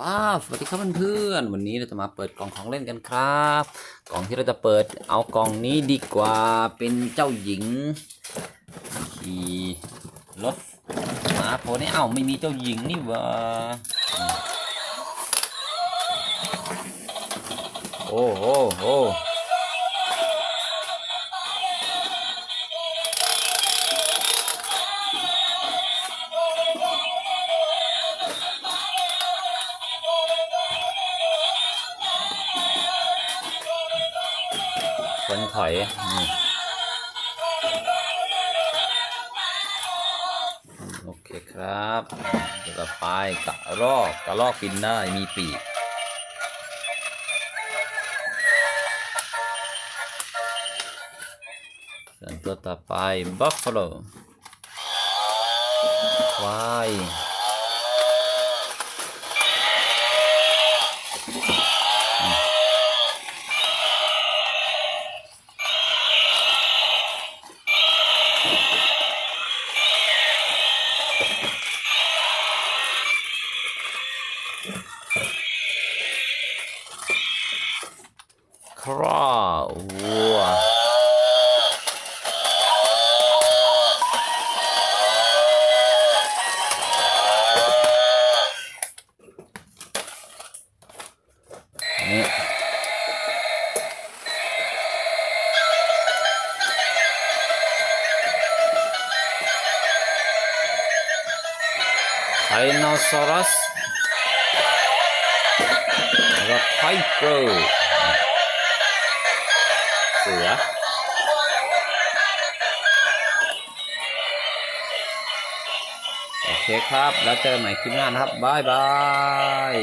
ว้าวสวัสดีครับเพื่อนๆวันนี้เราจะมาเปิดกล่องของเล่นกันครับ กล่องที่เราจะเปิดเอากล่องนี้ดีกว่าเป็นเจ้าหญิงขี่รถมาโพนี่เอ้าไม่มีเจ้าหญิงนี่วะโอ้โหโอ้ คนถอยนี่โอเคครับเดี๋ยวต่อไปกระรอกกระรอกบินได้มีปีกส่วนตัวต่อไป Buffalo ควาย วัวนี่ไท เสือ โอเคครับ แล้วเจอกันใหม่คลิปหน้านะครับ บ๊ายบาย